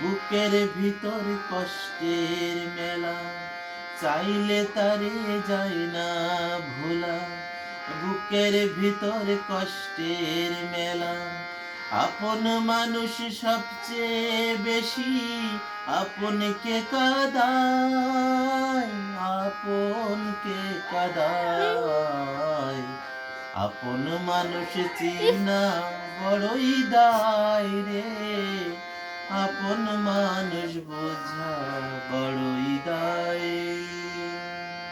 বুকের ভিতর কষ্টের মেলা, চাইলে তারে যায় না ভোলা। বুকের ভিতর কষ্টের মেলা, আপন মানুষ সবচেয়ে বেশি আপন আপনকে কাদায় আপনকে কাদায়। আপন মানুষ চিনা বড়ই দায় রে। আপন মানুষ বোঝা।